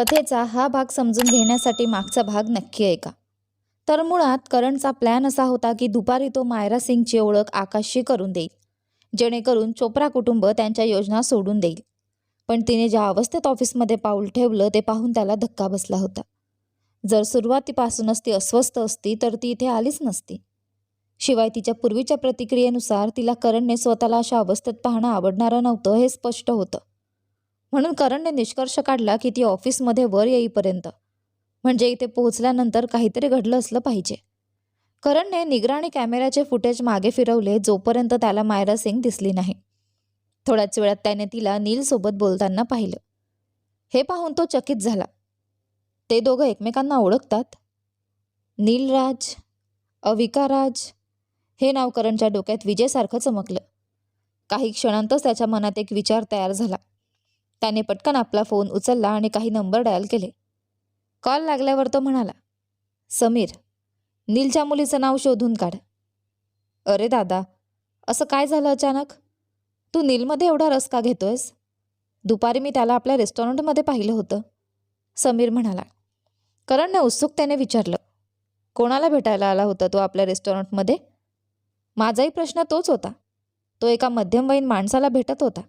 कथेचा हा भाग समजून घेण्यासाठी मागचा भाग नक्की ऐका. तर मुळात करणचा प्लॅन असा होता की दुपारी तो मायरा सिंगची ओळख आकाशशी करून देईल. जेणेकरून चोप्रा कुटुंब त्यांच्या योजना सोडून देईल. पण तिने ज्या अवस्थेत ऑफिसमध्ये पाऊल ठेवलं ते पाहून त्याला धक्का बसला होता. जर सुरुवातीपासूनच ती अस्वस्थ असती तर ती इथे आलीच नसती. शिवाय तिच्या पूर्वीच्या प्रतिक्रियेनुसार तिला करणने स्वतःला अशा अवस्थेत पाहणं आवडणारं नव्हतं हे स्पष्ट होतं. म्हणून करणने निष्कर्ष काढला की ती ऑफिसमध्ये वर येईपर्यंत. म्हणजे इथे पोहोचल्यानंतर काहीतरी घडलं असलं पाहिजे. करणने निगराणी कॅमेऱ्याचे फुटेज मागे फिरवले जोपर्यंत त्याला मायरा सिंग दिसली नाही. थोड्याच वेळात त्याने तिला नीलसोबत बोलताना पाहिलं. हे पाहून तो चकित झाला. ते दोघं एकमेकांना ओळखतात? नीलराज अविकाराज हे नाव करणच्या डोक्यात विजेसारखं चमकलं. काही क्षणांतच त्याच्या मनात एक विचार तयार झाला. त्याने पटकन आपला फोन उचलला आणि काही नंबर डायल केले. कॉल लागल्यावर तो म्हणाला समीर नीलच्या मुलीचं नाव शोधून काढ. अरे दादा असं काय झालं अचानक? तू नीलमध्ये एवढा रस का घेतोयस? दुपारी मी त्याला आपल्या रेस्टॉरंटमध्ये पाहिलं होतं. समीर म्हणाला करणने उत्सुकतेने विचारलं कोणाला भेटायला आला होता तो आपल्या रेस्टॉरंटमध्ये? माझाही प्रश्न तोच होता. तो एका मध्यमवयीन माणसाला भेटत होता.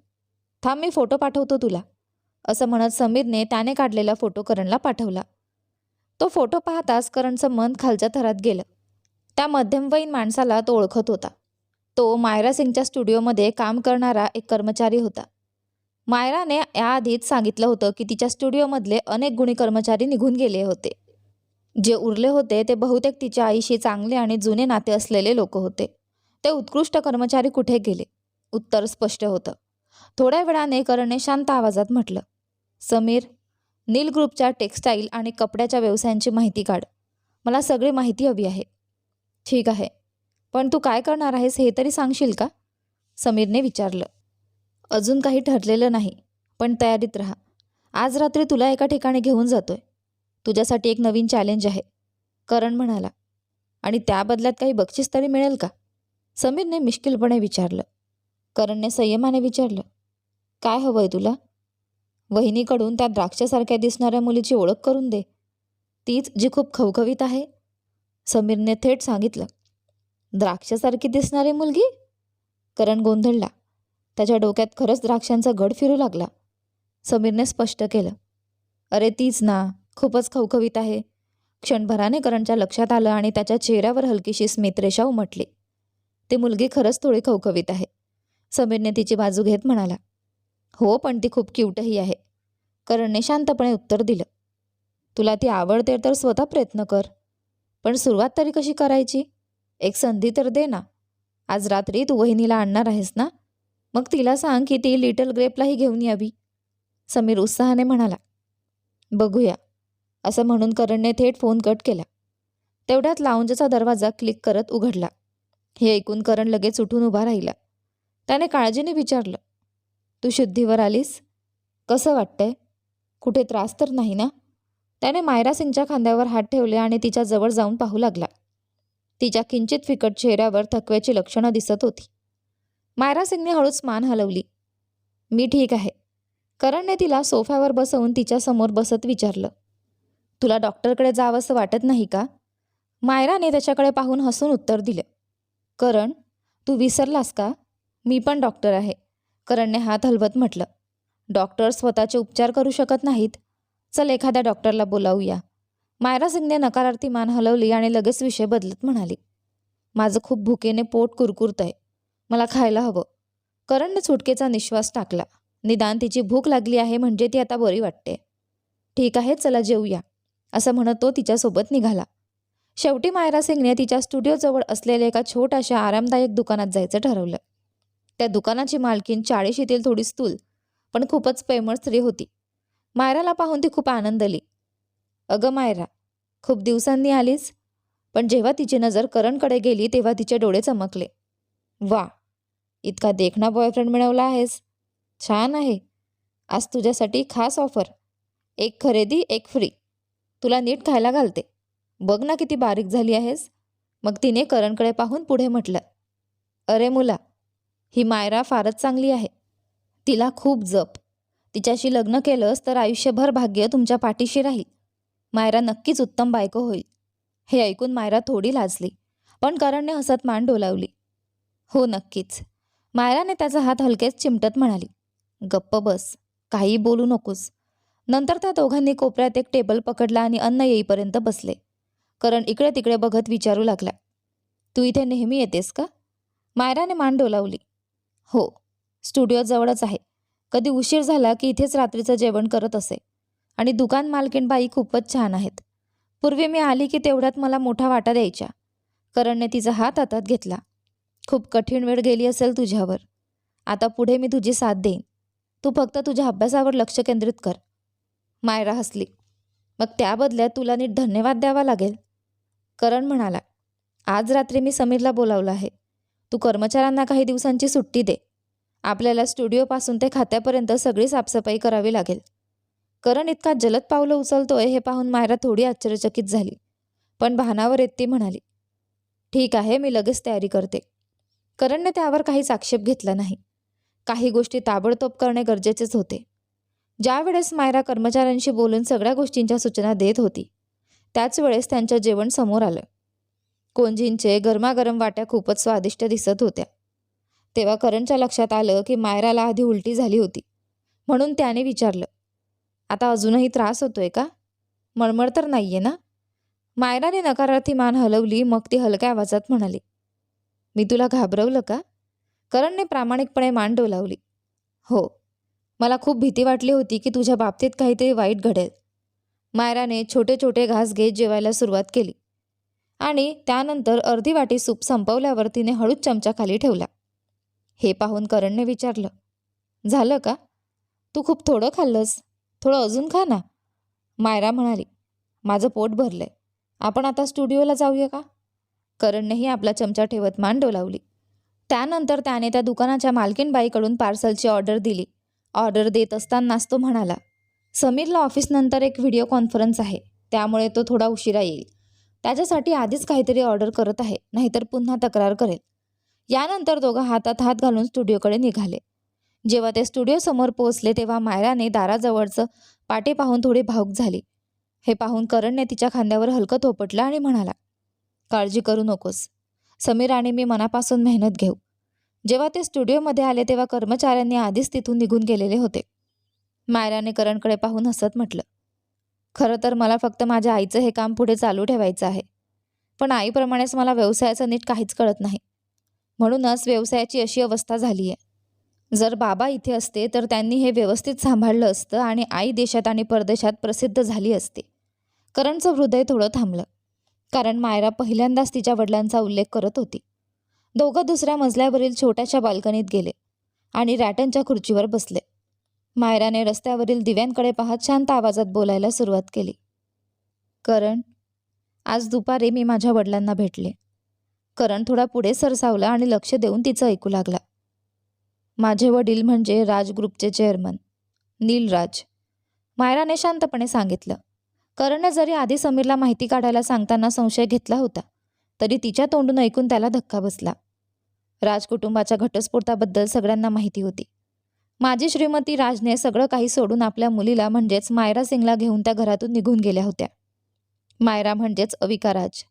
थांब मी फोटो पाठवतो तुला. असं म्हणत समीरने त्याने काढलेला फोटो करणला पाठवला. तो फोटो पाहताच करणचं मन खालच्या थरात गेलं. त्या मध्यमवयीन माणसाला तो ओळखत होता. तो मायरा सिंगच्या स्टुडिओमध्ये काम करणारा एक कर्मचारी होता. मायराने याआधीच सांगितलं होतं की तिच्या स्टुडिओमधले अनेक गुणी कर्मचारी निघून गेले होते. जे उरले होते ते बहुतेक तिच्या आईशी चांगले आणि जुने नाते असलेले लोक होते. ते उत्कृष्ट कर्मचारी कुठे गेले? उत्तर स्पष्ट होतं. थोड्या वेळाने करणने शांत आवाजात म्हटलं समीर नील ग्रुपच्या टेक्स्टाईल आणि कपड्याच्या व्यवसायांची माहिती काढ. मला सगळी माहिती हवी आहे. ठीक आहे. पण तू काय करणार आहेस हे तरी सांगशील का? समीरने विचारलं. अजून काही ठरलेलं नाही पण तयारीत राहा. आज रात्री तुला एका ठिकाणी घेऊन जातोय. तुझ्यासाठी एक नवीन चॅलेंज आहे. करण म्हणाला. आणि त्या बदल्यात काही बक्षीस तरी मिळेल का? समीरने मिश्किलपणे विचारलं. करणने संयमाने विचारलं काय हवंय तुला? वहिनीकडून त्या द्राक्षासारख्या दिसणाऱ्या मुलीची ओळख करून दे. तीच जी खूप खवखवीत आहे. समीरने थेट सांगितलं द्राक्षासारखी दिसणारी मुलगी? करण गोंधळला. त्याच्या डोक्यात खरंच द्राक्षांचा गड फिरू लागला. समीरने स्पष्ट केलं अरे तीच ना खूपच खवखवीत आहे. क्षणभराने करणच्या लक्षात आलं आणि त्याच्या चेहऱ्यावर हलकीशी स्मितरेषा उमटली. ती मुलगी खरंच थोडी खवखवीत आहे. समीरने तिची बाजू घेत म्हणाला हो पण ती खूप क्यूटही आहे. करणने शांतपणे उत्तर दिलं तुला ती आवडते तर स्वतः प्रयत्न कर पण सुरुवात तरी कशी करायची? एक संधी तर दे ना. आज रात्री तू वहिनीला आणणार आहेस ना? मग तिला सांग की ती लिटल ग्रेपलाही घेऊन यावी. समीर उत्साहाने म्हणाला बघूया. असं म्हणून करणने थेट फोन कट केला. तेवढ्यात लाऊंजचा दरवाजा क्लिक करत उघडला. हे ऐकून करण लगेच उठून उभा राहिला. त्याने काळजीने विचारलं तू शुद्धीवर आलीस? कसं वाटतंय? कुठे त्रास तर नाही ना? त्याने मायरा सिंगच्या खांद्यावर हात ठेवले आणि तिच्या जवळ जाऊन पाहू लागला. तिच्या किंचित फिकट चेहऱ्यावर थकव्याची लक्षणं दिसत होती. मायरा सिंगने हळूच मान हलवली. मी ठीक आहे. करणने तिला सोफ्यावर बसवून तिच्यासमोर बसत विचारलं तुला डॉक्टरकडे जावंसं वाटत नाही का? मायराने त्याच्याकडे पाहून हसून उत्तर दिलं करण तू विसरलास का? मी पण डॉक्टर आहे. करणने हात हलवत म्हटलं. डॉक्टर स्वतःचे उपचार करू शकत नाहीत. चल एखाद्या डॉक्टरला बोलावूया. मायरा सिंगने नकारार्थी मान हलवली आणि लगेच विषय बदलत म्हणाली. माझं खूप भुकेने पोट कुरकुरत आहे मला खायला हवं. करणने सुटकेचा निश्वास टाकला. निदान तिची भूक लागली आहे म्हणजे ती आता बरी वाटते. ठीक आहे चला जेऊया. असं म्हणत तो तिच्यासोबत निघाला. शेवटी मायरा सिंगने तिच्या स्टुडिओजवळ असलेल्या एका छोट्याशा आरामदायक दुकानात जायचं ठरवलं. त्या दुकानाची मालकीन चाळीशीतील थोडी स्थूल पण खूपच प्रेमळ स्त्री होती. मायराला पाहून ती खूप आनंदली. अगं मायरा खूप दिवसांनी आलीस पण जेव्हा तिची नजर करणकडे गेली तेव्हा तिचे डोळे चमकले. वा इतका देखणा बॉयफ्रेंड मिळवला आहेस. छान आहे. आज तुझ्यासाठी खास ऑफर एक खरेदी एक फ्री तुला नीट खायला घालते. बघ ना किती बारीक झाली आहेस. मग तिने करणकडे पाहून पुढे म्हटलं अरे मुला ही मायरा फारच चांगली आहे. तिला खूप जप. तिच्याशी लग्न केलंस तर आयुष्यभर भाग्य तुमच्या पाठीशी राहील. मायरा नक्कीच उत्तम बायको होईल. हे ऐकून मायरा थोडी लाजली पण करणने हसत मान डोलावली. हो नक्कीच. मायराने त्याचा हात हलकेच चिमटत म्हणाली गप्प बस काही बोलू नकोस. नंतर त्या दोघांनी कोपऱ्यात एक टेबल पकडला आणि अन्न येईपर्यंत बसले. करण इकडे तिकडे बघत विचारू लागला तू इथे नेहमी येतेस का? मायराने मान डोलावली हो स्टुडिओ जवळच आहे. कधी उशीर झाला की इथेच रात्रीचं जेवण करत असे. आणि दुकान मालकीण बाई खूपच छान आहेत. पूर्वी मी आली की तेवढ्यात मला मोठा वाटा द्यायच्या. करणने तिचा हात हातात घेतला. खूप कठीण वेळ गेली असेल तुझ्यावर. आता पुढे मी तुझी साथ देईन. तू फक्त तुझ्या अभ्यासावर लक्ष केंद्रित कर. मायरा हसली. मग त्या बदल्यात तुला नीट धन्यवाद द्यावा लागेल. करण म्हणाला आज रात्री मी समीरला बोलावलं आहे. तू कर्मचाऱ्यांना काही दिवसांची सुट्टी दे. आपल्याला स्टुडिओपासून ते खात्यापर्यंत सगळी साफसफाई करावी लागेल. करण इतका जलद पावलं उचलतोय हे पाहून मायरा थोडी आश्चर्यचकित झाली. पण भानावर येत ती म्हणाली ठीक आहे मी लगेच तयारी करते. करणने त्यावर काहीच आक्षेप घेतला नाही. काही गोष्टी ताबडतोब करणे गरजेचेच होते. ज्यावेळेस मायरा कर्मचाऱ्यांशी बोलून सगळ्या गोष्टींच्या सूचना देत होती त्याच वेळेस त्यांचं जेवण समोर आलं. कोंजींचे गरमागरम वाट्या खूपच स्वादिष्ट दिसत होत्या. तेव्हा करणच्या लक्षात आलं की मायराला आधी उलटी झाली होती. म्हणून त्याने विचारलं आता अजूनही त्रास होतोय का? मळमळ तर नाहीये ना? मायराने नकारार्थी मान हलवली मग ती हलक्या आवाजात म्हणाली मी तुला घाबरवलं का? करणने प्रामाणिकपणे मान डोलावली हो मला खूप भीती वाटली होती की तुझ्या बाबतीत काहीतरी वाईट घडेल. मायराने छोटे छोटे घास घेत जेवायला सुरुवात केली. आणि त्यानंतर अर्धी वाटी सूप संपवल्यावर तिने हळूच चमचा खाली ठेवला. हे पाहून करणने विचारलं झालं का? तू खूप थोडं खाल्लंस. थोडं अजून खा ना. मायरा म्हणाली माझं पोट भरलंय. आपण आता स्टुडिओला जाऊया का? करणनेही आपला चमचा ठेवत मान डोलावली. त्यानंतर त्याने त्या दुकानाच्या मालकीनबाईकडून पार्सलची ऑर्डर दिली. ऑर्डर देत असतानाच तो म्हणाला समीरला ऑफिसनंतर एक व्हिडिओ कॉन्फरन्स आहे. त्यामुळे तो थोडा उशिरा येईल. त्याच्यासाठी आधीच काहीतरी ऑर्डर करत आहे नाहीतर पुन्हा तक्रार करेल. यानंतर दोघं हातात हात घालून स्टुडिओकडे निघाले. जेव्हा ते स्टुडिओसमोर पोहोचले तेव्हा मायराने दाराजवळचं पाटे पाहून थोडी भावूक झाली. हे पाहून करणने तिच्या खांद्यावर हलकं थोपटलं आणि म्हणाला काळजी करू नकोस. समीर आणि मी मनापासून मेहनत घेऊ. जेव्हा ते स्टुडिओमध्ये आले तेव्हा कर्मचाऱ्यांनी आधीच तिथून निघून गेलेले होते. मायराने करणकडे पाहून हसत म्हटलं खरं तर मला फक्त माझ्या आईचं हे काम पुढे चालू ठेवायचं आहे. पण आईप्रमाणेच मला व्यवसायाचं नीट काहीच कळत नाही. म्हणूनच व्यवसायाची अशी अवस्था झाली आहे. जर बाबा इथे असते तर त्यांनी हे व्यवस्थित सांभाळलं असतं आणि आई देशात आणि परदेशात प्रसिद्ध झाली असते. करणचं हृदय थोडं थांबलं. कारण मायरा पहिल्यांदाच तिच्या वडिलांचा उल्लेख करत होती. दोघं दुसऱ्या मजल्यावरील छोट्याशा बाल्कनीत गेले आणि रॅटनच्या खुर्चीवर बसले. मायराने रस्त्यावरील दिव्यांकडे पाहत शांत आवाजात बोलायला सुरुवात केली. करण आज दुपारी मी माझ्या वडिलांना भेटले. करण थोडा पुढे सरसावला आणि लक्ष देऊन तिचं ऐकू लागला. माझे वडील म्हणजे राज ग्रुपचे चेअरमन नीलराज मायराने शांतपणे सांगितलं. करणने जरी आधी समीरला माहिती काढायला सांगताना संशय घेतला होता तरी तिच्या तोंडून ऐकून त्याला धक्का बसला. राज कुटुंबाच्या घटस्फोटाबद्दल सगळ्यांना माहिती होती. माझी श्रीमती राजने सगळं काही सोडून आपल्या मुलीला म्हणजेच मायरा सिंगला घेऊन त्या घरातून निघून गेल्या होत्या. मायरा म्हणजेच अविका राज.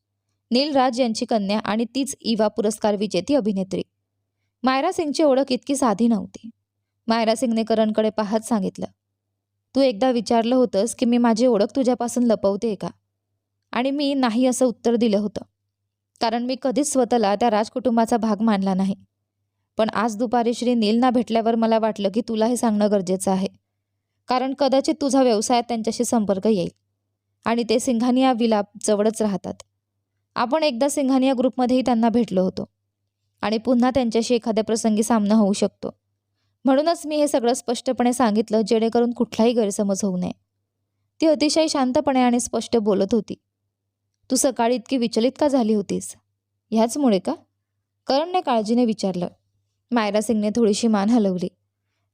नीलराज यांची कन्या आणि तीच इवा पुरस्कार विजेती अभिनेत्री. मायरा सिंगची ओळख इतकी साधी नव्हती. मायरा सिंगने करणकडे पाहत सांगितलं तू एकदा विचारलं होतंस की मी माझी ओळख तुझ्यापासून लपवते का? आणि मी नाही असं उत्तर दिलं होतं. कारण मी कधीच स्वतःला त्या राजकुटुंबाचा भाग मानला नाही. पण आज दुपारी श्री नीलना भेटल्यावर मला वाटलं की तुला हे सांगणं गरजेचं आहे. कारण कदाचित तुझा व्यवसायात त्यांच्याशी संपर्क येईल. आणि ते सिंघानिया विलाप जवळच राहतात. आपण एकदा सिंघानिया ग्रुपमध्येही त्यांना भेटलो होतो. आणि पुन्हा त्यांच्याशी एखाद्या प्रसंगी सामना होऊ शकतो. म्हणूनच मी हे सगळं स्पष्टपणे सांगितलं जेणेकरून कुठलाही गैरसमज होऊ नये. ती अतिशय शांतपणे आणि स्पष्ट बोलत होती. तू सकाळी इतकी विचलित का झाली होतीस? ह्याचमुळे का? करणने काळजीने विचारलं. मायरा सिंगने थोडीशी मान हलवली.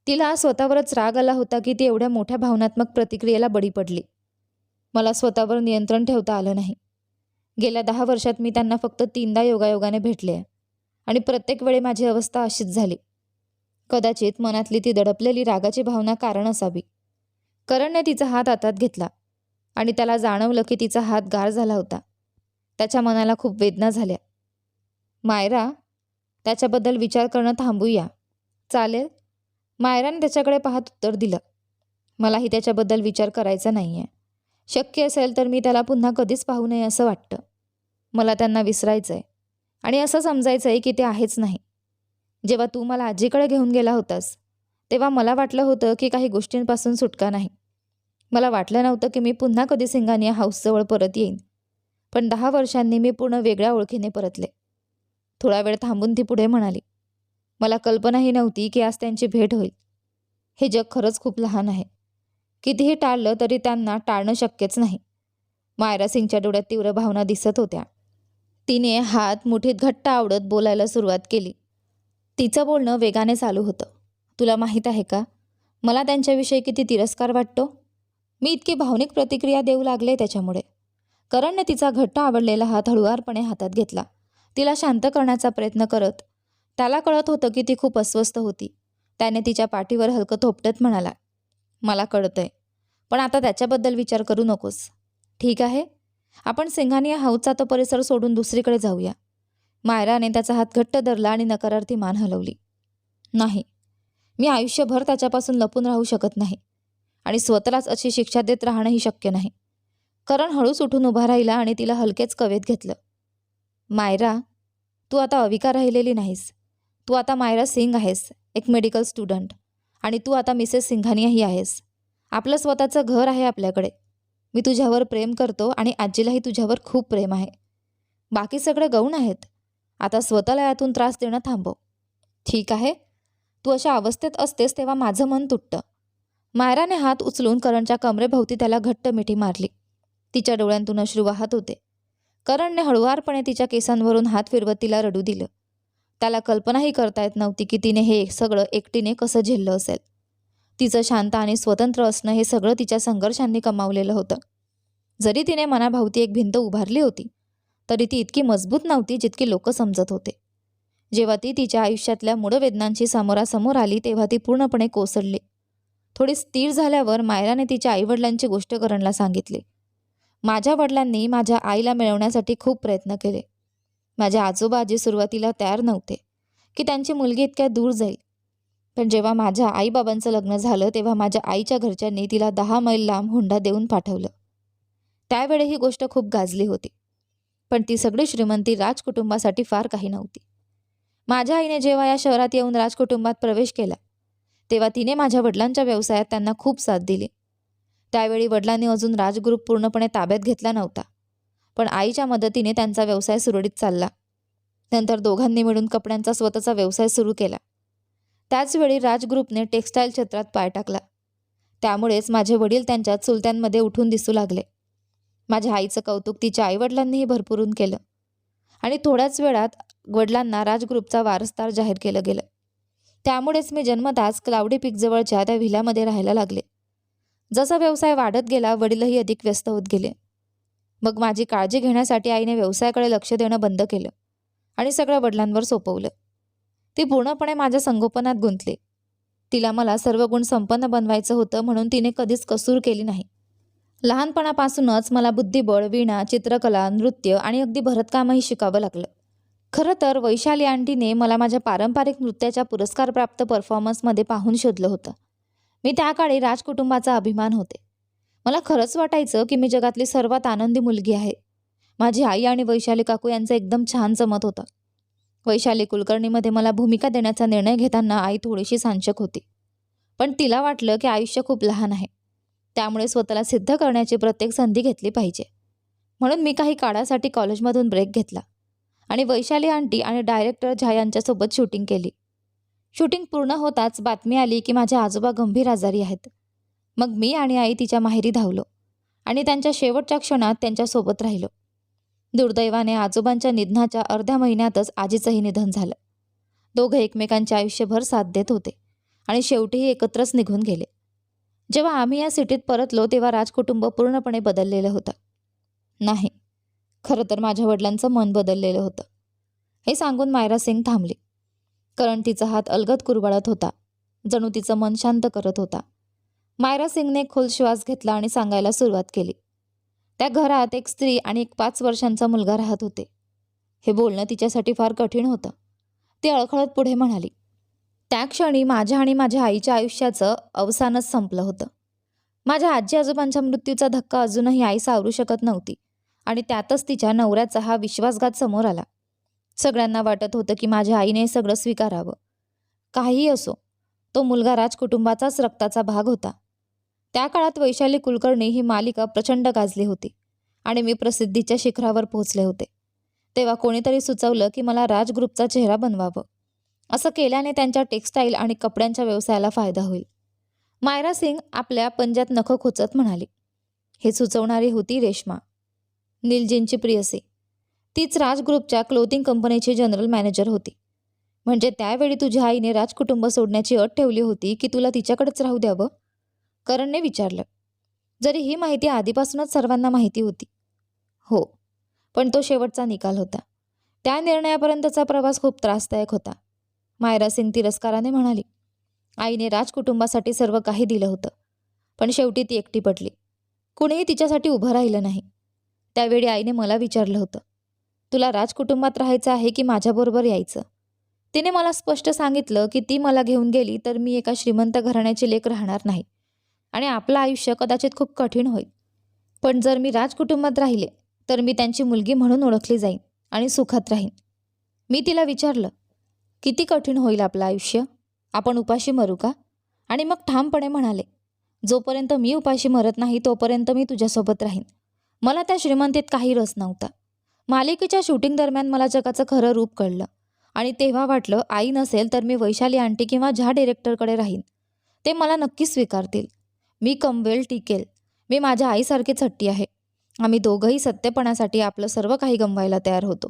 तिला स्वतःवरच राग आला होता की ती एवढ्या मोठ्या भावनात्मक प्रतिक्रियेला बळी पडली. मला स्वतःवर नियंत्रण ठेवता आलं नाही. गेल्या दहा वर्षात मी त्यांना फक्त तीनदा योगायोगाने भेटले आहे आणि प्रत्येक वेळी माझी अवस्था अशीच झाली. कदाचित मनातली ती दडपलेली रागाची भावना कारण असावी. करणने तिचा हात हातात घेतला आणि त्याला जाणवलं की तिचा हात गार झाला होता. त्याच्या मनाला खूप वेदना झाल्या. मायरा त्याच्याबद्दल विचार करणं थांबूया. चालेल? मायराने त्याच्याकडे पाहत उत्तर दिलं. मलाही त्याच्याबद्दल विचार करायचा नाही आहे शक्य असेल तर मी त्याला पुन्हा कधीच पाहू नये असं वाटतं. मला त्यांना विसरायचं आहे आणि असं समजायचं आहे की ते आहेच नाही. जेव्हा तू मला आजीकडे घेऊन गेला होतास तेव्हा मला वाटलं होतं की काही गोष्टींपासून सुटका नाही. मला वाटलं नव्हतं की मी पुन्हा कधी सिंगानिया हाऊसजवळ परत येईन. पण दहा वर्षांनी मी पूर्ण वेगळ्या ओळखीने परतले. थोडा वेळ थांबून ती पुढे म्हणाली मला कल्पनाही नव्हती की आज त्यांची भेट होईल. हे जग खरंच खूप लहान आहे. कितीही टाळलं तरी त्यांना टाळणं शक्यच नाही. मायरा सिंगच्या डोळ्यात तीव्र भावना दिसत होत्या. तिने हात मुठीत घट्ट आवडत बोलायला सुरुवात केली. तिचं बोलणं वेगाने चालू होतं. तुला माहीत आहे का? मला त्यांच्याविषयी किती तिरस्कार वाटतो? मी इतकी भावनिक प्रतिक्रिया देऊ लागले त्याच्यामुळे. करणने तिचा घट्ट आवडलेला हात हळुवारपणे हातात घेतला. तिला शांत करण्याचा प्रयत्न करत त्याला कळत होतं की ती खूप अस्वस्थ होती. त्याने तिच्या पाठीवर हलकं थोपटत म्हणाला मला कळतंय पण आता त्याच्याबद्दल विचार करू नकोस. ठीक आहे? आपण सिंघानिया हाऊसचा तो परिसर सोडून दुसरीकडे जाऊया. मायराने त्याचा हात घट्ट धरला आणि नकारार्थी मान हलवली. नाही मी आयुष्यभर त्याच्यापासून लपून राहू शकत नाही आणि स्वतःलाच अशी शिक्षा देत राहणंही शक्य नाही. करण हळूच उठून उभा राहिला आणि तिला हलकेच कवेत घेतलं. मायरा तू आता अविका राहिलेली नाहीस. तू आता मायरा सिंग आहेस एक मेडिकल स्टुडंट आणि तू आता मिसेस सिंघानियाही आहेस. आपलं स्वतःचं घर आहे आपल्याकडे. मी तुझ्यावर प्रेम करतो आणि आजीलाही तुझ्यावर खूप प्रेम आहे. बाकी सगळे गौण आहेत. आता स्वतःला यातून त्रास देणं थांबव. ठीक आहे? तू अशा अवस्थेत असतेस तेव्हा माझं मन तुटतं. मायराने हात उचलून करणच्या कमरेभोवती त्याला घट्ट मिठी मारली. तिच्या डोळ्यांतून अश्रू वाहत होते. करणने हळुवारपणे तिच्या केसांवरून हात फिरवत तिला रडू दिलं. त्याला कल्पनाही करता येत नव्हती की तिने हे सगळं एकटीने कसं झेललं असेल. तिचं शांत आणि स्वतंत्र असणं हे सगळं तिच्या संघर्षांनी कमावलेलं होतं. जरी तिने मनाभोवती एक भिंत उभारली होती तरी ती इतकी मजबूत नव्हती जितकी लोक समजत होते. जेव्हा ती तिच्या आयुष्यातल्या मूळवेदनांशी समोरासमोर आली तेव्हा ती पूर्णपणे कोसळली. थोडी स्थिर झाल्यावर मायराने तिच्या आईवडिलांची गोष्ट करणला सांगितली. माझ्या वडिलांनी माझ्या आईला मिळवण्यासाठी खूप प्रयत्न केले. माझ्या आजोबा आजी सुरुवातीला तयार नव्हते की त्यांची मुलगी इतक्या दूर जाईल. पण जेव्हा माझ्या आईबाबांचं लग्न झालं तेव्हा माझ्या आईच्या घरच्यांनी तिला दहा मैल लांब हुंडा देऊन पाठवलं. त्यावेळी ही गोष्ट खूप गाजली होती पण ती सगळी श्रीमंती राजकुटुंबासाठी फार काही नव्हती. माझ्या आईने जेव्हा या शहरात येऊन राजकुटुंबात प्रवेश केला तेव्हा तिने माझ्या वडिलांच्या व्यवसायात त्यांना खूप साथ दिली. त्यावेळी वडिलांनी अजून राजग्रुप पूर्णपणे ताब्यात घेतला नव्हता. पण आईच्या मदतीने त्यांचा व्यवसाय सुरळीत चालला. नंतर दोघांनी मिळून कपड्यांचा स्वतःचा व्यवसाय सुरू केला. त्याचवेळी राजग्रुपने टेक्स्टाईल क्षेत्रात पाय टाकला. त्यामुळेच माझे वडील त्यांच्या चुलत्यांमध्ये उठून दिसू लागले. माझ्या आईचं कौतुक तिच्या आईवडिलांनीही भरपूरून केलं. आणि थोड्याच वेळात वडिलांना राजग्रुपचा वारसदार जाहीर केलं गेलं. त्यामुळेच मी जन्मताच क्लाउडी पीकजवळच्या त्या व्हिलामध्ये राहायला लागले. जसा व्यवसाय वाढत गेला वडीलही अधिक व्यस्त होत गेले. मग माझी काळजी घेण्यासाठी आईने व्यवसायाकडे लक्ष देणं बंद केलं आणि सगळं वडिलांवर सोपवलं. ती पूर्णपणे माझ्या संगोपनात गुंतली. तिला मला सर्व गुण संपन्न बनवायचं होतं म्हणून तिने कधीच कसूर केली नाही. लहानपणापासूनच मला बुद्धिबळ वीणा चित्रकला नृत्य आणि अगदी भरतकामही शिकावं लागलं. खरं तर वैशाली आंटीने मला माझ्या पारंपरिक नृत्याच्या पुरस्कारप्राप्त परफॉर्मन्समध्ये पाहून शोधलं होतं. मी त्या काळी राजकुटुंबाचा अभिमान होते. मला खरंच वाटायचं की मी जगातली सर्वात आनंदी मुलगी आहे. माझी आई आणि वैशाली काकू यांचं एकदम छान जमत होतं. वैशाली कुलकर्णीमध्ये मला भूमिका देण्याचा निर्णय घेताना आई थोडीशी सांशक होती. पण तिला वाटलं की आयुष्य खूप लहान आहे. त्यामुळे स्वतःला सिद्ध करण्याची प्रत्येक संधी घेतली पाहिजे. म्हणून मी काही काळासाठी कॉलेजमधून ब्रेक घेतला आणि वैशाली आंटी आणि डायरेक्टर झा यांच्यासोबत शूटिंग केली. शूटिंग पूर्ण होताच बातमी आली की माझे आजोबा गंभीर आजारी आहेत. मग मी आणि आई तिच्या माहेरी धावलो आणि त्यांच्या शेवटच्या क्षणात त्यांच्यासोबत राहिलो. दुर्दैवाने आजोबांच्या निधनाच्या अर्ध्या महिन्यातच आजीचंही निधन झालं. दोघं एकमेकांचे आयुष्यभर साथ देत होते आणि शेवटीही एकत्रच निघून गेले. जेव्हा आम्ही या सिटीत परतलो तेव्हा राजकुटुंब पूर्णपणे बदललेलं होतं. नाही खरं तर माझ्या वडिलांचं मन बदललेलं होतं. हे सांगून मायरा सिंग थांबली. करण तिचा हात अलगद कुरवाळत होता. जणू तिचं मन शांत करत होता. मायरा सिंगने खोल श्वास घेतला आणि सांगायला सुरुवात केली. त्या घरात एक स्त्री आणि एक पाच वर्षांचा मुलगा राहत होते. हे बोलणं तिच्यासाठी फार कठीण होतं. ती अळखळत पुढे म्हणाली त्या क्षणी माझ्या आणि माझ्या आईच्या आयुष्याचं अवसानच संपलं होतं. माझ्या आजी आजोबांच्या मृत्यूचा धक्का अजूनही आई सावरू शकत नव्हती आणि त्यातच तिच्या नवऱ्याचा हा विश्वासघात समोर आला. सगळ्यांना वाटत होतं की माझ्या आईने हे सगळं स्वीकारावं. काहीही असो तो मुलगा राजकुटुंबाचाच रक्ताचा भाग होता. त्या काळात वैशाली कुलकर्णी ही मालिका प्रचंड गाजली होती आणि मी प्रसिद्धीच्या शिखरावर पोहोचले होते. तेव्हा कोणीतरी सुचवलं की मला राज ग्रुपचा चेहरा बनवावं. असं केल्याने त्यांच्या टेक्स्टाईल आणि कपड्यांच्या व्यवसायाला फायदा होईल. मायरा सिंग आपल्या पंजात नखं खोचत म्हणाली. हे सुचवणारी होती रेश्मा. नीलजींची प्रियसी. तीच राज ग्रुपच्या क्लोथिंग कंपनीची जनरल मॅनेजर होती. म्हणजे त्यावेळी तुझ्या आईने राजकुटुंब सोडण्याची अट ठेवली होती की तुला तिच्याकडेच राहू द्यावं? करणने विचारलं. जरी ही माहिती आधीपासूनच सर्वांना माहिती होती. हो पण तो शेवटचा निकाल होता. त्या निर्णयापर्यंतचा प्रवास खूप त्रासदायक होता. मायरा सिंग तिरस्काराने म्हणाली आईने राजकुटुंबासाठी सर्व काही दिलं होतं पण शेवटी ती एकटी पडली. कुणीही तिच्यासाठी उभं राहिलं नाही. त्यावेळी आईने मला विचारलं होतं तुला राजकुटुंबात राहायचं आहे की माझ्याबरोबर यायचं? तिने मला स्पष्ट सांगितलं की ती मला घेऊन गेली तर मी एका श्रीमंत घराण्याची लेख राहणार नाही आणि आपलं आयुष्य कदाचित खूप कठीण होईल. पण जर मी राजकुटुंबात राहिले तर मी त्यांची मुलगी म्हणून ओळखली जाईन आणि सुखात राहीन. मी तिला विचारलं किती कठीण होईल आपलं आयुष्य? आपण उपाशी मरू का? आणि मग ठामपणे म्हणाले जोपर्यंत मी उपाशी मरत नाही तोपर्यंत मी तुझ्यासोबत राहीन. मला त्या श्रीमंतीत काही रस नव्हता. मालिकेच्या शूटिंग दरम्यान मला जगाचं खरं रूप कळलं. आणि तेव्हा वाटलं आई नसेल तर मी वैशाली आंटी किंवा ज्या डिरेक्टरकडे राहीन. ते मला नक्की स्वीकारतील. मी कमवेल टिकेल. मी माझ्या आईसारखीच हट्टी आहे. आम्ही दोघंही सत्यपणासाठी आपलं सर्व काही गमवायला तयार होतो.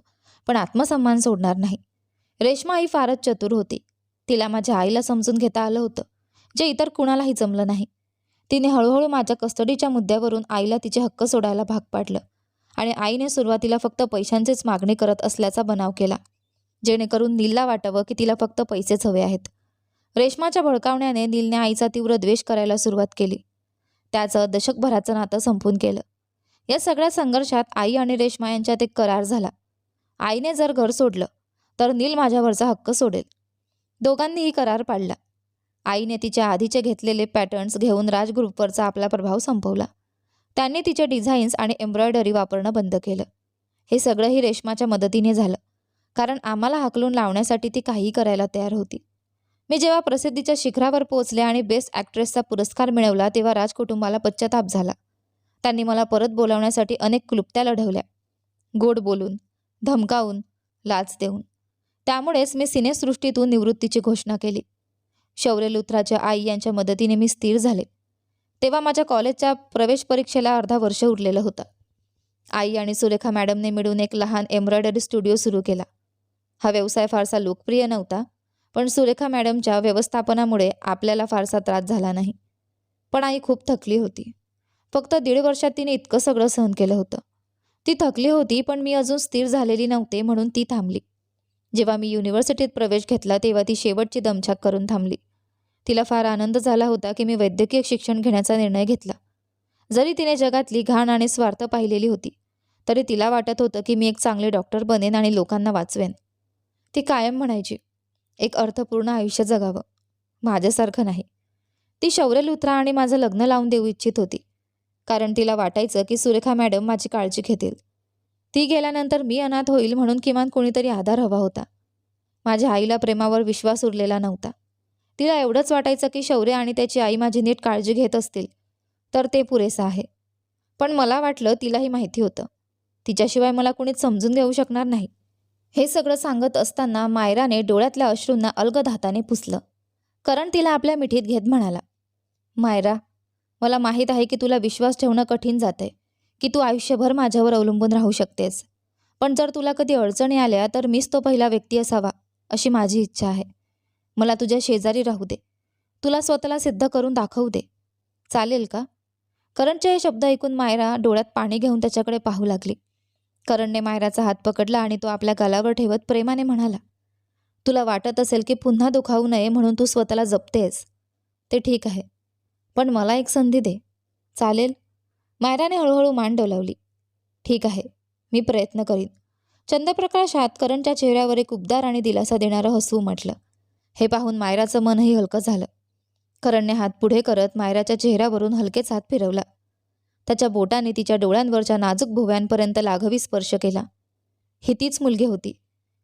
पण आत्मसन्मान सोडणार नाही. रेश्मा आई फारच चतुर होती. तिला माझ्या आईला समजून घेता आलं होतं. जे इतर कुणालाही जमलं नाही. तिने हळूहळू माझ्या कस्टडीच्या मुद्द्यावरून आईला तिचे हक्क सोडायला भाग पाडलं. आणि आईने सुरुवातीला फक्त पैशांचीच मागणी करत असल्याचा बनाव केला जेणेकरून नीलला वाटावं की तिला फक्त पैसेच हवे आहेत. रेश्माच्या भडकावण्याने नीलने आईचा तीव्र द्वेष करायला सुरुवात केली. त्याचं दशकभराचं नातं संपून केलं या सगळ्या संघर्षात आई आणि रेश्मा यांच्यात एक करार झाला. आईने जर घर सोडलं तर नील माझ्यावरचा हक्क सोडेल. दोघांनीही करार पाडला. आईने तिच्या आधीचे घेतलेले पॅटर्न्स घेऊन राज ग्रुपवरचा आपला प्रभाव संपवला. त्यांनी तिचे डिझाईन्स आणि एम्ब्रॉयडरी वापरणं बंद केलं. हे सगळंही रेशमाच्या मदतीने झालं. कारण आम्हाला हाकलून लावण्यासाठी ती काहीही करायला तयार होती. मी जेव्हा प्रसिद्धीच्या शिखरावर पोहोचले आणि बेस्ट ॲक्ट्रेसचा पुरस्कार मिळवला तेव्हा राजकुटुंबाला पश्चाताप झाला. त्यांनी मला परत बोलावण्यासाठी अनेक क्लुप्त्या लढवल्या. गोड बोलून धमकावून लाच देऊन. त्यामुळेच मी सिनेसृष्टीतून निवृत्तीची घोषणा केली. शौर्य लुथराच्या आई यांच्या मदतीने मी स्थिर झाले. तेव्हा माझ्या कॉलेजच्या प्रवेश परीक्षेला अर्धा वर्ष उरलेलं होतं. आई आणि सुरेखा मॅडमने मिळून एक लहान एम्ब्रॉयडरी स्टुडिओ सुरू केला. हा व्यवसाय फारसा लोकप्रिय नव्हता पण सुरेखा मॅडमच्या व्यवस्थापनामुळे आपल्याला फारसा त्रास झाला नाही. पण आई खूप थकली होती. फक्त दीड वर्षात तिने इतकं सगळं सहन केलं होतं. ती थकली होती पण मी अजून स्थिर झालेली नव्हते म्हणून ती थांबली. जेव्हा मी युनिव्हर्सिटीत प्रवेश घेतला तेव्हा ती शेवटची दमछाक करून थांबली. तिला फार आनंद झाला होता की मी वैद्यकीय शिक्षण घेण्याचा निर्णय घेतला. जरी तिने जगातली घाण आणि स्वार्थ पाहिलेली होती तरी तिला वाटत होतं की मी एक चांगले डॉक्टर बनेन आणि लोकांना वाचवेन. ती कायम म्हणायची एक अर्थपूर्ण आयुष्य जगावं. माझ्यासारखं नाही. ती शौर्य लुथरा आणि माझं लग्न लावून देऊ इच्छित होती कारण तिला वाटायचं की सुरेखा मॅडम माझी काळजी घेतील. ती गेल्यानंतर मी अनाथ होईल म्हणून किमान कोणीतरी आधार हवा होता. माझ्या आईला प्रेमावर विश्वास उरलेला नव्हता. तिला एवढंच वाटायचं की शौर्य आणि त्याची आई माझी नीट काळजी घेत असतील. तर ते पुरेसं आहे. पण मला वाटलं तिलाही माहिती होतं. तिच्याशिवाय मला कुणीच समजून घेऊ शकणार नाही. हे सगळं सांगत असताना मायराने डोळ्यातल्या अश्रूंना अलगद हाताने पुसलं. करण तिला आपल्या मिठीत घेत म्हणाला मायरा मला माहीत आहे की तुला विश्वास ठेवणं कठीण जातंय की तू आयुष्यभर माझ्यावर अवलंबून राहू शकतेस. पण जर तुला कधी अडचणी आल्या तर मीच तो पहिला व्यक्ती असावा अशी माझी इच्छा आहे. मला तुझ्या शेजारी राहू दे. तुला स्वतःला सिद्ध करून दाखवू दे. चालेल का? करणचे हे शब्द ऐकून मायरा डोळ्यात पाणी घेऊन त्याच्याकडे पाहू लागली. करणने मायराचा हात पकडला आणि तो आपल्या गालावर ठेवत प्रेमाने म्हणाला तुला वाटत असेल की पुन्हा दुखावू नये म्हणून तू स्वतःला जपतेस. ते ठीक आहे. पण मला एक संधी दे. चालेल? मायराने हळूहळू मान डोलावली. ठीक आहे. मी प्रयत्न करीन. चंद्रप्रकाशात करणच्या चेहऱ्यावर एक उबदार आणि दिलासा देणारं हसू म्हटलं हे पाहून मायराचं मनही हलकं झालं. करणने हात पुढे करत मायराच्या चेहऱ्यावरून हलकेच हात फिरवला. त्याच्या बोटाने तिच्या डोळ्यांवरच्या नाजूक भुव्यांपर्यंत लाघवी स्पर्श केला. ही तीच मुलगी होती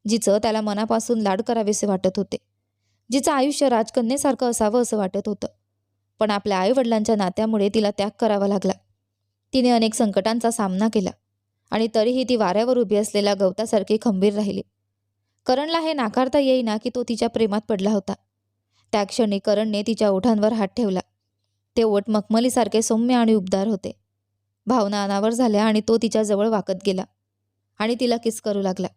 जिचं त्याला मनापासून लाड करावेसे वाटत होते. जिचं आयुष्य राजकन्येसारखं असावं असं वाटत होतं. पण आपल्या आईवडिलांच्या नात्यामुळे तिला त्याग करावा लागला. तिने अनेक संकटांचा सामना केला आणि तरीही ती वाऱ्यावर उभी असलेल्या गवतासारखी खंबीर राहिली. करणला हे नाकारता येईना की तो तिच्या प्रेमात पडला होता. त्या क्षणी करणने तिच्या ओठांवर हात ठेवला. ते ओठ मखमलीसारखे सौम्य आणि उबदार होते. भावना अनावर झाल्या आणि तो तिच्याजवळ वाकत गेला आणि तिला किस करू लागला.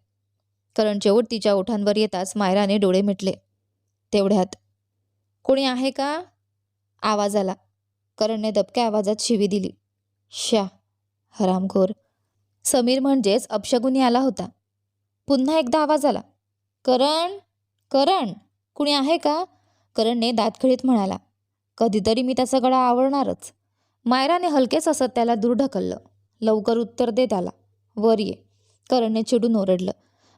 करणचे ओठ तिच्या ओठांवर येताच मायराने डोळे मिटले. तेवढ्यात कोणी आहे का? आवाज आला. करणने दबक्या आवाजात शिवी दिली. श्या हरामखोर. समीर म्हणजेच अपशगुनी आला होता. पुन्हा एकदा आवाज आला. करण करण कुणी आहे का? करणने दातखिळीत म्हणाला. कधीतरी मी त्याचा गळा आवडणारच मायराने हलकेच असत त्याला दूर ढकललं. लवकर उत्तर दे त्याला वर ये. करणने चिडून ओरडलं.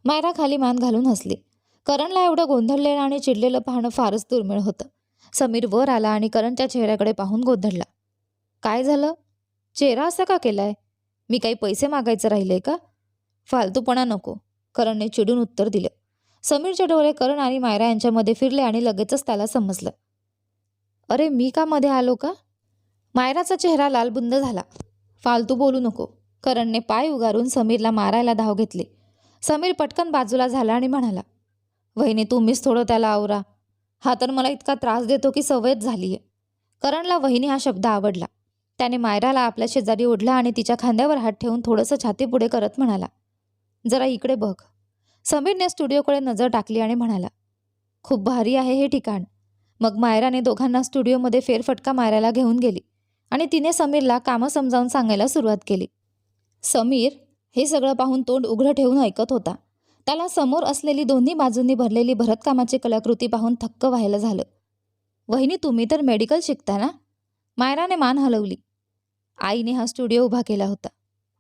मायरा खाली मान घालून हसली. करणला एवढं गोंधळलेलं आणि चिडलेलं पाहणं फारच दुर्मिळ होतं. समीर वर आला आणि करणच्या चेहऱ्याकडे पाहून गोंधळला. काय झालं? चेहरा असा का केलाय? मी काही पैसे मागायचं राहिले का? फालतूपणा नको. करणने चिडून उत्तर दिलं. समीरचे डोळे करण आणि मायरा यांच्यामध्ये फिरले आणि लगेचच त्याला समजलं. अरे मी का मध्ये आलो का? मायराचा चेहरा लालबुंद झाला. फालतू बोलू नको. करणने पाय उगारून समीरला मारायला धाव घेतली. समीर पटकन बाजूला झाला आणि म्हणाला वहिनी तुम्हीच थोडं त्याला आवरा. हा तर मला इतका त्रास देतो की सवयच झाली आहे करणला वहिनी हा शब्द आवडला. त्याने मायराला आपल्या शेजारी ओढला आणि तिच्या खांद्यावर हात ठेवून थोडंसं छाती पुढे करत म्हणाला जरा इकडे बघ. समीरने स्टुडिओकडे नजर टाकली आणि म्हणाला खूप भारी आहे हे ठिकाण. मग मायराने दोघांना स्टुडिओमध्ये फेरफटका मारायला घेऊन गेली आणि तिने समीरला कामं समजावून सांगायला सुरुवात केली. समीर हे सगळं पाहून तोंड उघडं ठेवून ऐकत होता. त्याला समोर असलेली दोन्ही बाजूंनी भरलेली भरतकामाची कलाकृती पाहून थक्क व्हायला झालं. वहिनी तुम्ही तर मेडिकल शिकता ना? मायराने मान हलवली. आईने हा स्टुडिओ उभा केला होता.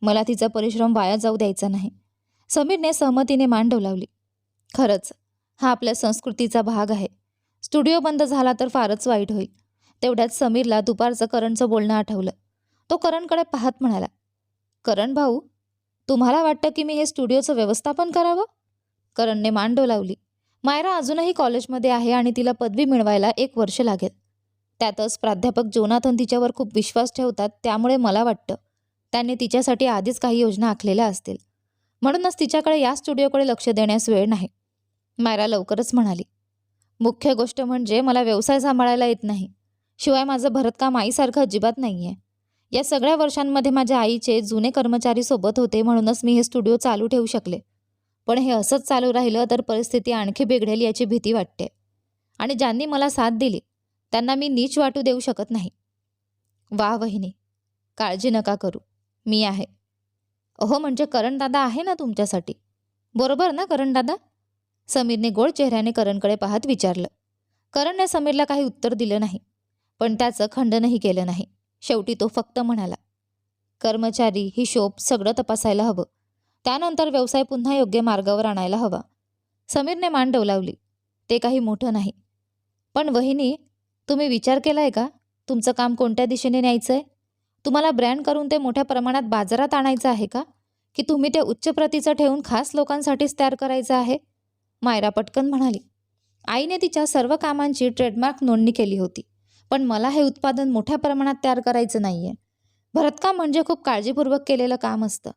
मला तिचा परिश्रम वाया जाऊ द्यायचा नाही. समीरने सहमतीने मान डोलावली. खरंच हा आपल्या संस्कृतीचा भाग आहे. स्टुडिओ बंद झाला तर फारच वाईट होईल. तेवढ्यात समीरला दुपारचं करणचं बोलणं आठवलं. तो करणकडे पाहत म्हणाला करण भाऊ तुम्हाला वाटतं की मी हे स्टुडिओचं व्यवस्थापन करावं? करणने मान डोलावली मायरा अजूनही कॉलेजमध्ये आहे आणि तिला पदवी मिळवायला एक वर्ष लागेल. त्यातच प्राध्यापक जोनाथन तिच्यावर खूप विश्वास ठेवतात त्यामुळे मला वाटतं त्यांनी तिच्यासाठी आधीच काही योजना आखलेल्या असतील. म्हणूनच तिच्याकडे या स्टुडिओकडे लक्ष देण्यास वेळ नाही. मायरा लवकरच म्हणाली मुख्य गोष्ट म्हणजे मला व्यवसाय सांभाळायला येत नाही. शिवाय माझं भरतकाम आईसारखं अजिबात नाही आहे या सगळ्या वर्षांमध्ये माझ्या आईचे जुने कर्मचारी सोबत होते म्हणूनच मी हे स्टुडिओ चालू ठेवू शकले. पण हे असंच चालू राहिलं तर परिस्थिती आणखी बिघडेल याची भीती वाटते. आणि ज्यांनी मला साथ दिली त्यांना मी नीच वाटू देऊ शकत नाही. वा वहिनी काळजी नका करू. मी आहे. अहो म्हणजे करणदादा आहे ना तुमच्यासाठी? बरोबर ना करणदादा समीरने गोड चेहऱ्याने करणकडे पाहत विचारलं. करणने समीरला काही उत्तर दिलं नाही पण त्याचं खंडनही केलं नाही. शेवटी तो फक्त म्हणाला कर्मचारी हिशोब सगळं तपासायला हवं. त्यानंतर व्यवसाय पुन्हा योग्य मार्गावर आणायला हवा. समीरने मान डोलावली. ते काही मोठं नाही. पण वहिनी तुम्ही विचार केला आहे का? तुमचं काम कोणत्या दिशेने न्यायचं आहे तुम्हाला ब्रँड करून ते मोठ्या प्रमाणात बाजारात आणायचं आहे का? की तुम्ही ते उच्च प्रतीचं ठेवून खास लोकांसाठीच तयार करायचं आहे? मायरा पटकन म्हणाली. आईने तिच्या सर्व कामांची ट्रेडमार्क नोंदणी केली होती पण मला हे उत्पादन मोठ्या प्रमाणात तयार करायचं नाही आहे भरतकाम म्हणजे खूप काळजीपूर्वक केलेलं काम असतं.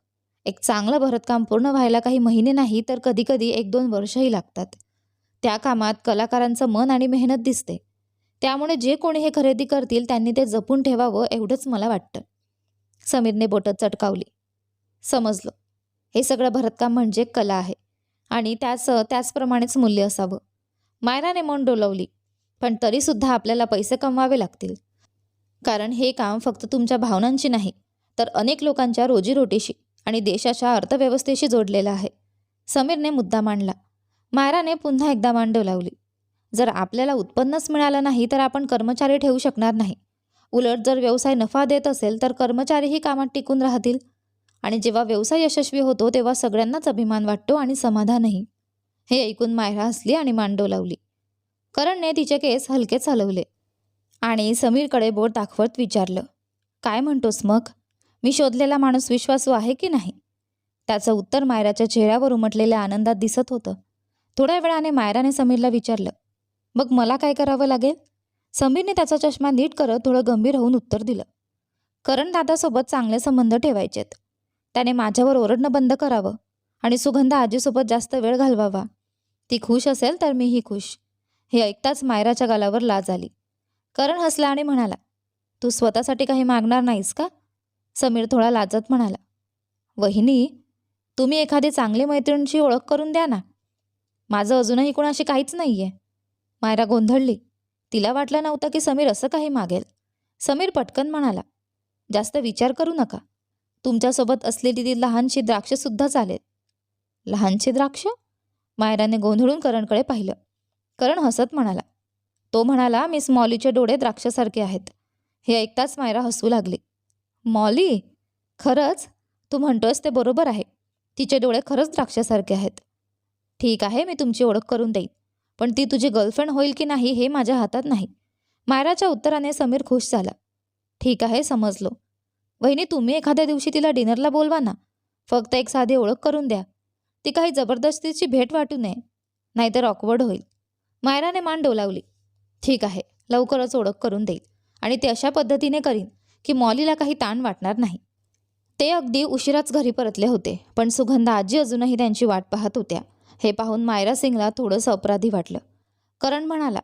एक चांगलं भरतकाम पूर्ण व्हायला काही महिने नाही तर कधीकधी एक दोन वर्षही लागतात. त्या कामात कलाकारांचं मन आणि मेहनत दिसते. त्यामुळे जे कोणी हे खरेदी करतील त्यांनी ते जपून ठेवावं एवढंच मला वाटतं. समीरने बोटं चटकावली. समजलं. हे सगळं भरतकाम म्हणजे कला आहे. आणि त्याच त्याचप्रमाणेच मूल्य असावं. मायराने मन डोलवली. पण तरीसुद्धा आपल्याला पैसे कमवावे लागतील. कारण हे काम फक्त तुमच्या भावनांची नाही तर अनेक लोकांच्या रोजीरोटीशी आणि देशाच्या अर्थव्यवस्थेशी जोडलेलं आहे. समीरने मुद्दा मांडला. मायराने पुन्हा एकदा मान डोलावली. जर आपल्याला उत्पन्नच मिळालं नाही तर आपण कर्मचारी ठेवू शकणार नाही. उलट जर व्यवसाय नफा देत असेल तर कर्मचारीही कामात टिकून राहतील. आणि जेव्हा व्यवसाय यशस्वी होतो तेव्हा सगळ्यांनाच अभिमान वाटतो आणि समाधानही. हे ऐकून मायरा हसली आणि मान लावली. करणने तिचे केस हलकेच हलवले आणि समीरकडे बोट दाखवत विचारलं काय म्हणतोस मग? मी शोधलेला माणूस विश्वासू आहे की नाही? त्याचं उत्तर मायराच्या चेहऱ्यावर उमटलेल्या आनंदात दिसत होतं. थोड्या वेळाने मायराने समीरला विचारलं मग मला काय करावं लागेल? समीरने त्याचा चष्मा नीट करत थोडं गंभीर होऊन उत्तर दिलं. करण दादासोबत चांगले संबंध ठेवायचेत. त्याने माझ्यावर ओरडणं बंद करावं आणि सुगंधा आजीसोबत जास्त वेळ घालवावा. ती खुश असेल तर मीही खुश. हे ऐकताच मायराच्या गालावर लाज आली. करण हसला आणि म्हणाला तू स्वतःसाठी काही मागणार नाहीस का? समीर थोडा लाजत म्हणाला वहिनी तुम्ही एखादी चांगली मैत्रिणीची ओळख करून द्या ना. माझं अजूनही कोणाशी काहीच नाही आहे मायरा गोंधळली. तिला वाटलं नव्हतं की समीर असं काही मागेल. समीर पटकन म्हणाला जास्त विचार करू नका. तुमच्यासोबत असलेली ती लहानशी द्राक्षसुद्धा चालेल. लहानशी द्राक्ष? मायराने गोंधळून करणकडे पाहिलं. करण हसत म्हणाला तो म्हणाला मिस मॉलीचे डोळे द्राक्षासारखे आहेत. हे ऐकताच मायरा हसू लागली. मॉली? खरंच? तू म्हणतोयस ते बरोबर आहे. तिचे डोळे खरंच द्राक्षासारखे आहेत. ठीक आहे मी तुमची ओळख करून देईन. पण ती तुझी गर्लफ्रेंड होईल की नाही हे माझ्या हातात नाही. मायराच्या उत्तराने समीर खुश झाला. ठीक आहे समजलो. वहिनी तुम्ही एखाद्या दिवशी तिला डिनरला बोलवा ना. फक्त एक साधी ओळख करून द्या. ती काही जबरदस्तीची भेट वाटू नये. नाहीतर ऑकवर्ड होईल. मायराने मान डोलावली. ठीक आहे लवकरच ओळख करून देईल. आणि ते अशा पद्धतीने करीन की मॉलीला काही ताण वाटणार नाही. ते अगदी उशिराच घरी परतले होते पण सुगंधा आजी अजूनही त्यांची वाट पाहत होत्या. हे पाहून मायरा सिंगला थोडंसं अपराधी वाटलं. करण म्हणाला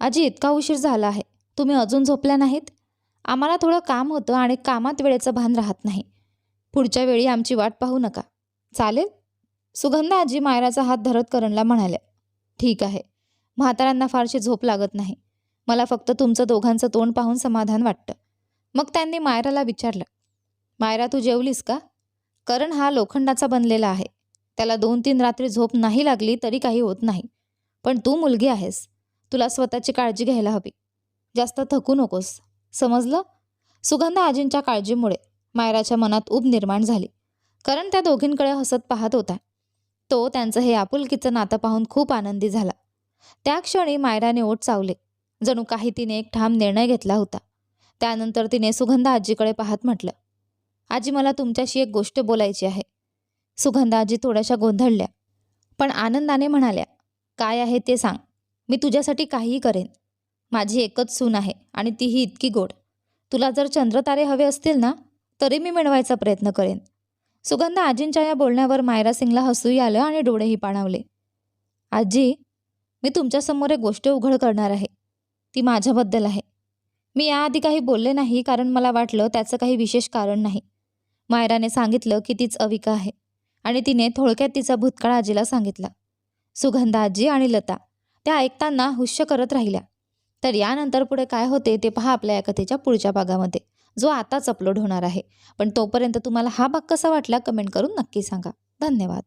आजी इतका उशीर झाला आहे. तुम्ही अजून झोपल्या नाहीत? आम्हाला थोडं काम होतं आणि कामात वेळेचं भान राहत नाही. पुढच्या वेळी आमची वाट पाहू नका. चालेल. सुगंधा आजी मायराचा हात धरत करणला म्हणाल्या. ठीक आहे. म्हाताऱ्यांना फारशी झोप लागत नाही. मला फक्त तुमचं दोघांचं तोंड पाहून समाधान वाटतं. मग त्यांनी मायराला विचारलं मायरा तू जेवलीस का? करण हा लोखंडाचा बनलेला आहे. त्याला दोन तीन रात्री झोप नाही लागली तरी काही होत नाही. पण तू मुलगी आहेस. तुला स्वतःची काळजी घ्यायला हवी. जास्त थकू नकोस. समजलं? सुगंधा आजींच्या काळजीमुळे मायराच्या मनात ऊब निर्माण झाली. कारण त्या दोघींकडे हसत पाहत होता. तो त्यांचं हे आपुलकीचं नातं पाहून खूप आनंदी झाला. त्या क्षणी मायराने ओठ चावले. जणू काही तिने एक ठाम निर्णय घेतला होता. त्यानंतर तिने सुगंधा आजीकडे पाहत म्हटलं आजी मला तुमच्याशी एक गोष्ट बोलायची आहे. सुगंधा आजी थोड्याशा गोंधळल्या. पण आनंदाने म्हणाल्या काय आहे ते सांग. मी तुझ्यासाठी काहीही करेन. माझी एकच सून आहे आणि तीही इतकी गोड. तुला जर चंद्रतारे हवे असतील ना तरी मी मिळवायचा प्रयत्न करेन. सुगंधा आजींच्या या बोलण्यावर मायरा सिंगला हसूही आलं आणि डोळेही पाणावले. आजी मी तुमच्यासमोर एक गोष्ट उघड करणार आहे. ती माझ्याबद्दल आहे. मी याआधी काही बोलले नाही कारण मला वाटलं त्याचं काही विशेष कारण नाही. मायराने सांगितलं की तीच अविका आहे. आणि तिने थोडक्यात तिचा भूतकाळ आजीला सांगितला. सुगंधा आजी आणि लता त्या ऐकताना हुश्य करत राहिल्या. तर यानंतर पुढे काय होते ते पहा आपल्या या कथेच्या पुढच्या भागामध्ये. जो आताच अपलोड होणार आहे. पण तोपर्यंत तुम्हाला हा भाग कसा वाटला कमेंट करून नक्की सांगा. धन्यवाद.